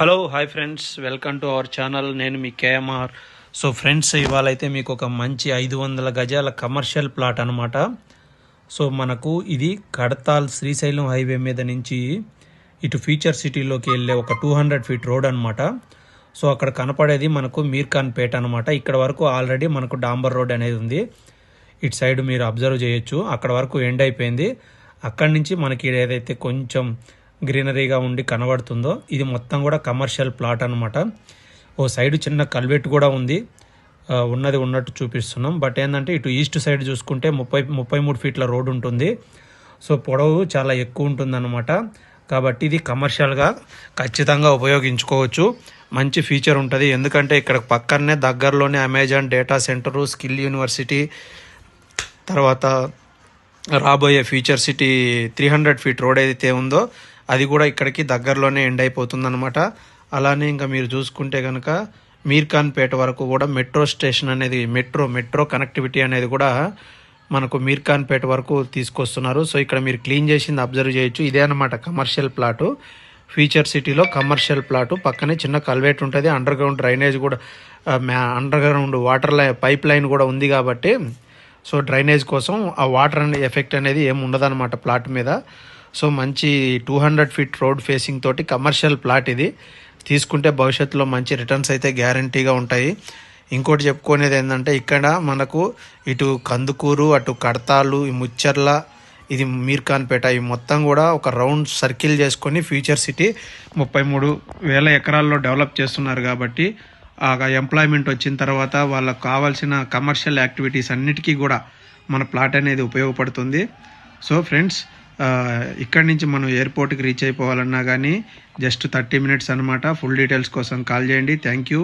Hello hi friends welcome to our channel నేను మీ KMR. So friends ఇవాళ అయితే మీకు ఒక మంచి ఐదు వందల గజాల కమర్షియల్ ప్లాట్ అనమాట సో మనకు ఇది కడతాల్ శ్రీశైలం హైవే మీద నుంచి ఇటు ఫ్యూచర్ సిటీలోకి వెళ్ళే ఒక టూ హండ్రెడ్ ఫీట్ రోడ్ అనమాట సో అక్కడ కనపడేది మనకు మీర్ఖాన్ పేట అనమాట ఇక్కడ వరకు ఆల్రెడీ మనకు డాంబర్ రోడ్ అనేది ఉంది. ఇటు సైడ్ మీరు అబ్జర్వ్ చేయొచ్చు. అక్కడ వరకు ఎండ్ అయిపోయింది. అక్కడి నుంచి మనకి ఏదైతే కొంచెం గ్రీనరీగా ఉండి కనబడుతుందో ఇది మొత్తం కూడా కమర్షియల్ ప్లాట్ అనమాట ఓ సైడ్ చిన్న కల్వెట్ కూడా ఉంది. ఉన్నది ఉన్నట్టు చూపిస్తున్నాం. బట్ ఏంటంటే ఇటు ఈస్ట్ సైడ్ చూసుకుంటే ముప్పై ముప్పై మూడు ఫీట్ల రోడ్ ఉంటుంది. సో పొడవు చాలా ఎక్కువ ఉంటుందన్నమాట. కాబట్టి ఇది కమర్షియల్గా ఖచ్చితంగా ఉపయోగించుకోవచ్చు. మంచి ఫీచర్ ఉంటుంది. ఎందుకంటే ఇక్కడ పక్కనే దగ్గరలోనే Amazon data centre skill university తర్వాత రాబోయే Future City three hundred feet road ఏదైతే ఉందో అది కూడా ఇక్కడికి దగ్గరలోనే ఎండ్ అయిపోతుందన్నమాట. అలానే ఇంకా మీరు చూసుకుంటే కనుక మీర్ఖాన్పేట వరకు కూడా మెట్రో స్టేషన్ అనేది మెట్రో మెట్రో కనెక్టివిటీ అనేది కూడా మనకు మీర్ఖాన్పేట వరకు తీసుకొస్తున్నారు. సో ఇక్కడ మీరు క్లీన్ చేసింది అబ్జర్వ్ చేయొచ్చు. ఇదే అనమాట కమర్షియల్ ప్లాటు. ఫ్యూచర్ సిటీలో కమర్షియల్ ప్లాటు. పక్కనే చిన్న కల్వేట్ ఉంటుంది. అండర్ గ్రౌండ్ డ్రైనేజ్ కూడా underground water line pipeline కూడా ఉంది కాబట్టి సో డ్రైనేజ్ కోసం ఆ వాటర్ అనే ఎఫెక్ట్ అనేది ఏమి ఉండదన్నమాట ప్లాట్ మీద. సో మంచి two hundred feet road facing తోటి కమర్షియల్ ప్లాట్ ఇది. తీసుకుంటే భవిష్యత్తులో మంచి రిటర్న్స్ అయితే గ్యారంటీగా ఉంటాయి. ఇంకోటి చెప్పుకునేది ఏంటంటే ఇక్కడ మనకు ఇటు కందుకూరు అటు కడతాలు ఈ ముచ్చర్ల ఇది మీర్ఖాన్పేట ఈ మొత్తం కూడా ఒక రౌండ్ సర్కిల్ చేసుకొని ఫ్యూచర్ సిటీ ముప్పై మూడు వేల ఎకరాల్లో డెవలప్ చేస్తున్నారు కాబట్టి ఆ ఎంప్లాయ్మెంట్ వచ్చిన తర్వాత వాళ్ళకు కావాల్సిన కమర్షియల్ యాక్టివిటీస్ అన్నిటికీ కూడా మన ప్లాట్ అనేది ఉపయోగపడుతుంది. సో ఫ్రెండ్స్ ఇక్కడి నుంచి మనం ఎయిర్పోర్ట్కి రీచ్ అయిపోవాలన్నా కానీ జస్ట్ థర్టీ మినిట్స్ అనమాట ఫుల్ డీటెయిల్స్ కోసం కాల్ చేయండి. Thank you.